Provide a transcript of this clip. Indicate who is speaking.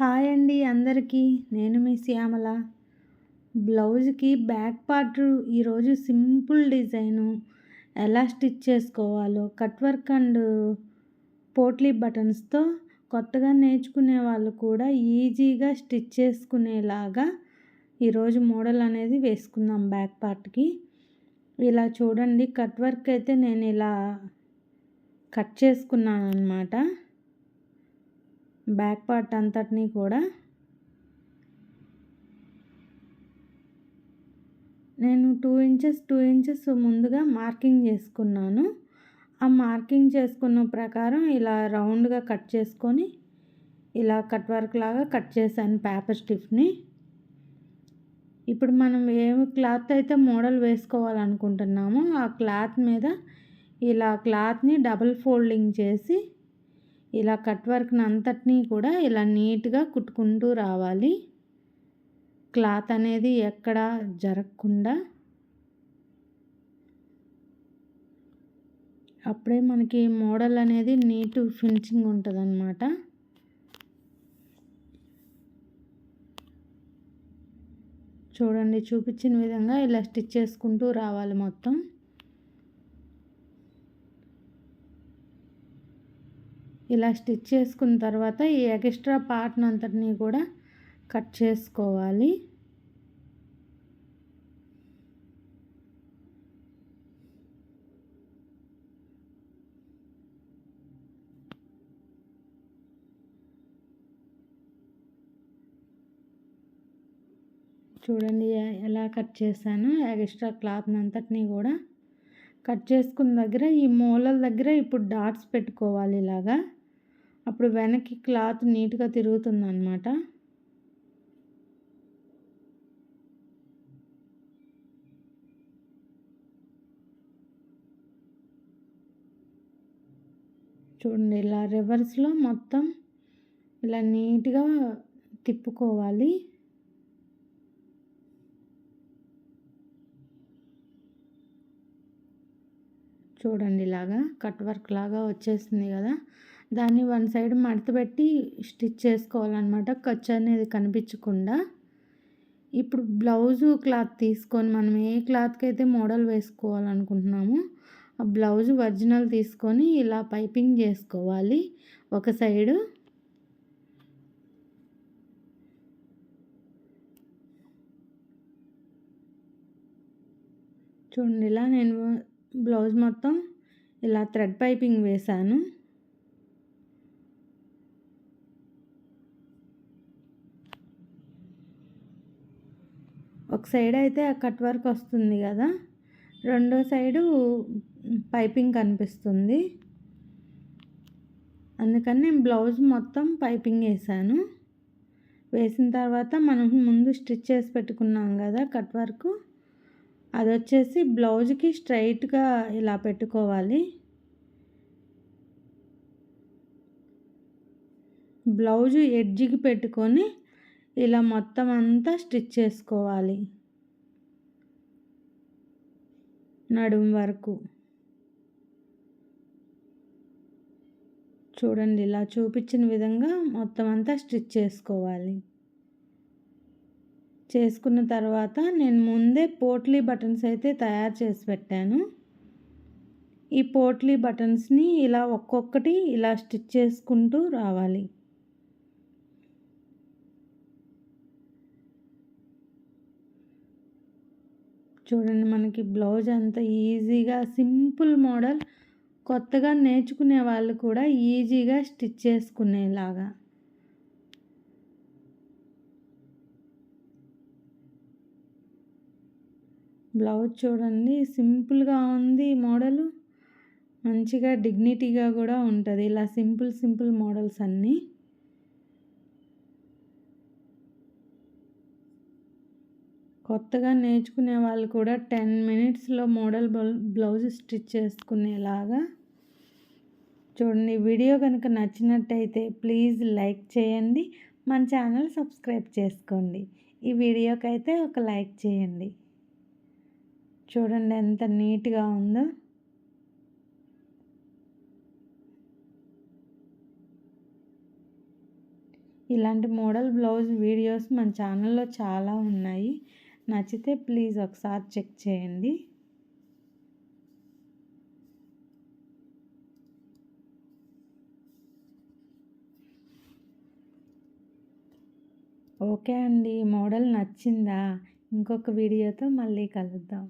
Speaker 1: Hi అండి అందరికీ. నేను మీ శ్యామల. బ్లౌజ్కి బ్యాక్ పార్ట్ ఈరోజు సింపుల్ డిజైను. ఎలా స్టిచ్ చేసుకోవాలో కట్ వర్క్ అండ్ పోట్లీ బటన్స్తో కొత్తగా నేర్చుకునే వాళ్ళు కూడా ఈజీగా స్టిచ్ చేసుకునేలాగా ఈరోజు మోడల్ అనేది వేసుకుందాం బ్యాక్ పార్ట్కి. ఇలా చూడండి కట్ వర్క్ అయితే నేను ఇలా కట్ చేసుకున్నాను అనమాట బ్యాక్ పార్ట్ అంతటినీ కూడా నేను టూ ఇంచెస్ టూ ఇంచెస్ ముందుగా మార్కింగ్ చేసుకున్నాను. ఆ మార్కింగ్ చేసుకున్న ప్రకారం ఇలా రౌండ్గా కట్ చేసుకొని ఇలా కట్ వర్క్ లాగా కట్ చేశాను పేపర్ స్టిఫ్ని. ఇప్పుడు మనం ఏమి క్లాత్ అయితే మోడల్ వేసుకోవాలనుకుంటున్నామో ఆ క్లాత్ మీద ఇలా క్లాత్ని డబుల్ ఫోల్డింగ్ చేసి ఇలా కట్ వర్క్ని అంతటినీ కూడా ఇలా నీట్గా కుట్టుకుంటూ రావాలి. క్లాత్ అనేది ఎక్కడ జరగకుండా అప్పుడే మనకి మోడల్ అనేది నీట్ ఫినిషింగ్ ఉంటుంది అన్నమాట చూడండి చూపించిన విధంగా ఇలా స్టిచ్ చేసుకుంటూ రావాలి మొత్తం. ఇలా స్టిచ్ చేసుకున్న తర్వాత ఈ ఎక్స్ట్రా పార్ట్ని అంతటినీ కూడా కట్ చేసుకోవాలి. చూడండి ఎలా కట్ చేశాను? ఎక్స్ట్రా క్లాత్ అంతటినీ కూడా కట్ చేసుకున్న దగ్గర ఈ మూలల దగ్గర ఇప్పుడు డాట్స్ పెట్టుకోవాలి ఇలాగా. అప్పుడు వెనక్కి క్లాత్ నీట్గా తిరుగుతుంది అనమాట చూడండి ఇలా రివర్స్లో మొత్తం ఇలా నీట్గా తిప్పుకోవాలి. చూడండి ఇలాగా కట్ వర్క్ లాగా వచ్చేసింది కదా. దాన్ని వన్ సైడ్ మడతపెట్టి స్టిచ్ చేసుకోవాలన్నమాట. ఖర్చు అనేది కనిపించకుండా. ఇప్పుడు బ్లౌజు క్లాత్ తీసుకొని మనం ఏ క్లాత్కి అయితే మోడల్ వేసుకోవాలనుకుంటున్నామో ఆ బ్లౌజ్ ఒరిజినల్ తీసుకొని ఇలా పైపింగ్ చేసుకోవాలి. ఒక సైడు. చూడండి ఇలా నేను బ్లౌజ్ మొత్తం ఇలా థ్రెడ్ పైపింగ్ వేశాను. ఒక సైడ్ అయితే ఆ కట్ వర్క్ వస్తుంది కదా రెండో సైడు పైపింగ్ కనిపిస్తుంది. అందుకని నేను బ్లౌజ్ మొత్తం పైపింగ్ వేసాను వేసిన తర్వాత మనం ముందు స్టిచ్ చేసి పెట్టుకున్నాం కదా కట్ వర్క్ అది వచ్చేసి బ్లౌజ్కి స్ట్రైట్గా ఇలా పెట్టుకోవాలి. బ్లౌజ్ ఎడ్జికి పెట్టుకొని ఇలా మొత్తం అంతా స్టిచ్ చేసుకోవాలి. నడుం వరకు. చూడండి ఇలా చూపించిన విధంగా మొత్తం అంతా స్టిచ్ చేసుకోవాలి. చేసుకున్న తర్వాత నేను ముందే పోట్లీ బటన్స్ అయితే తయారు చేసి పెట్టాను. ఈ పోట్లీ బటన్స్ని ఇలా ఒక్కొక్కటి ఇలా స్టిచ్ చేసుకుంటూ రావాలి. చూడండి మనకి బ్లౌజ్ అంత ఈజీగా సింపుల్ మోడల్. కొత్తగా నేర్చుకునే వాళ్ళు కూడా ఈజీగా స్టిచ్ చేసుకునేలాగా. బ్లౌజ్ చూడండి సింపుల్గా ఉంది మోడలు. మంచిగా డిగ్నిటీగా కూడా ఉంటుంది. ఇలా సింపుల్ సింపుల్ మోడల్స్ అన్నీ. కొత్తగా నేర్చుకునే వాళ్ళు కూడా టెన్ మినిట్స్లో మోడల్ బ్లౌజ్ స్టిచ్ చేసుకునేలాగా చూడండి. వీడియో కనుక నచ్చినట్టయితే ప్లీజ్ లైక్ చేయండి. మన ఛానల్ సబ్స్క్రైబ్ చేసుకోండి. ఈ వీడియోకి అయితే ఒక లైక్ చేయండి. చూడండి ఎంత నీట్గా ఉందో. ఇలాంటి మోడల్ బ్లౌజ్ వీడియోస్ మన ఛానల్లో చాలా ఉన్నాయి. నచ్చితే ప్లీజ్ ఒకసారి చెక్ చేయండి. ఓకే అండి మోడల్ నచ్చిందా? ఇంకొక వీడియోతో మళ్ళీ కలుద్దాం.